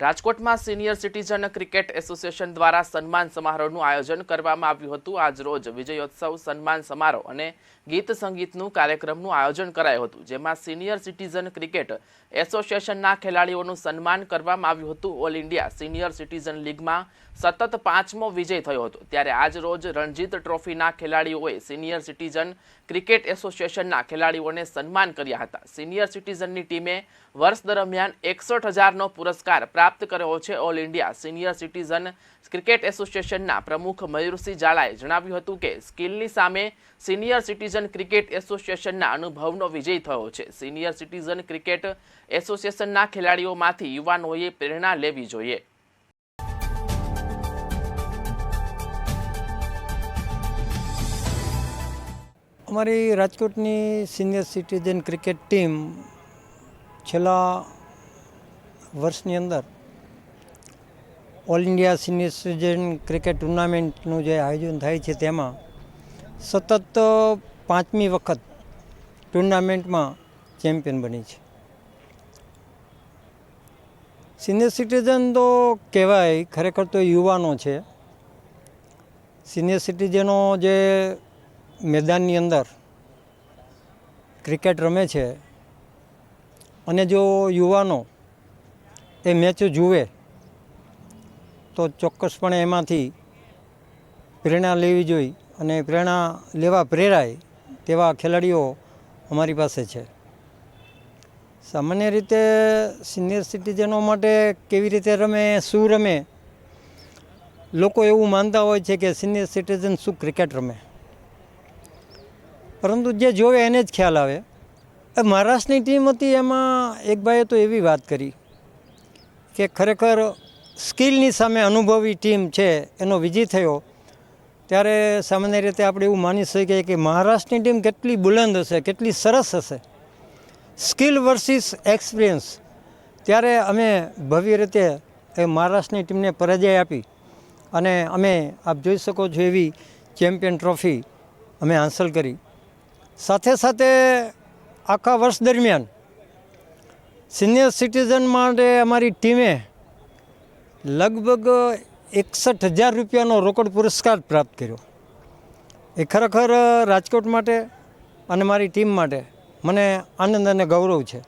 રાજકોટમાં senior citizen cricket association દ્વારા સન્માન સમારોહનું આયોજન કરવામાં આવ્યું હતું. આજ રોજ વિજયોત્સવ, સન્માન સમારોહ અને ગીત સંગીતનું કાર્યક્રમનું આયોજન કરાયું હતું, જેમાં સિનિયર સિટીઝન ક્રિકેટ એસોસિએશનના ખેલાડીઓનું સન્માન કરવામાં આવ્યું હતું. ઓલ ઇન્ડિયા સિનિયર સિટીઝન લીગમાં સતત પાંચમો વિજય થયો હતો. ત્યારે આજ રોજ રણજીત ટ્રોફીના ખેલાડીઓએ સિનિયર સિટીઝન ક્રિકેટ એસોસિએશનના ખેલાડીઓને સન્માન કર્યા હતા. સિનિયર સિટીઝનની ટીમે વર્ષ દરમિયાન એકસઠ હજારનો પુરસ્કાર પ્રાપ્ત કર્યો છે all India senior citizen cricket એસોસિએશનના પ્રમુખ મયુરસિંહ ઝાલાએ જણાવ્યું હતું કે સ્કિલની સામે સિનિયર સિટીઝન ક્રિકેટ એસોસિએશનના અનુભવનો વિજય થયો છે. સિનિયર સિટીઝન ક્રિકેટ એસોસિએશનના ખેલાડીઓમાંથી યુવાનોએ પ્રેરણા લેવી જોઈએ. અમારી રાજકોટની સિનિયર સિટીઝન ક્રિકેટ ટીમ છેલ્લા વર્ષની અંદર all India senior citizen cricket ટુર્નામેન્ટનું જે આયોજન થાય છે તેમાં સતત પાંચમી વખત ટુર્નામેન્ટમાં ચેમ્પિયન બની છે. સિનિયર સિટીઝન તો કહેવાય, ખરેખર તો યુવાનો છે. સિનિયર સિટીઝનો જે મેદાનની અંદર ક્રિકેટ રમે છે અને જો યુવાનો એ મેચ જુએ તો ચોક્કસપણે એમાંથી પ્રેરણા લેવી જોઈએ અને પ્રેરણા લેવા પ્રેરાય તેવા ખેલાડીઓ અમારી પાસે છે. સામાન્ય રીતે સિનિયર સિટીઝનો માટે કેવી રીતે રમે, શું રમે? લોકો એવું માનતા હોય છે કે સિનિયર સિટીઝન શું ક્રિકેટ રમે. પરંતુ જે જોવે એને જ ખ્યાલ આવે. મહારાષ્ટ્રની ટીમ હતી એમાં એક ભાઈએ તો એવી વાત કરી કે ખરેખર સ્કિલની સામે અનુભવી ટીમ છે, એનો વિજય થયો. ત્યારે સામાન્ય રીતે આપણે એવું માની શકીએ કે મહારાષ્ટ્રની ટીમ કેટલી બુલંદ હશે, કેટલી સરસ હશે. Skill versus experience. ત્યારે અમે ભવ્ય રીતે એ મહારાષ્ટ્રની ટીમને પરાજય આપી. અને અમે, આપ જોઈ શકો છો એવી ચેમ્પિયન ટ્રોફી અમે હાંસલ કરી. સાથે સાથે આખા વર્ષ દરમિયાન સિનિયર સિટીઝન માટે અમારી ટીમે લગભગ એકસઠ હજાર રૂપિયાનો રોકડ પુરસ્કાર પ્રાપ્ત કર્યો. એ ખરેખર રાજકોટ માટે અને મારી ટીમ માટે મને આનંદ અને ગૌરવ છે.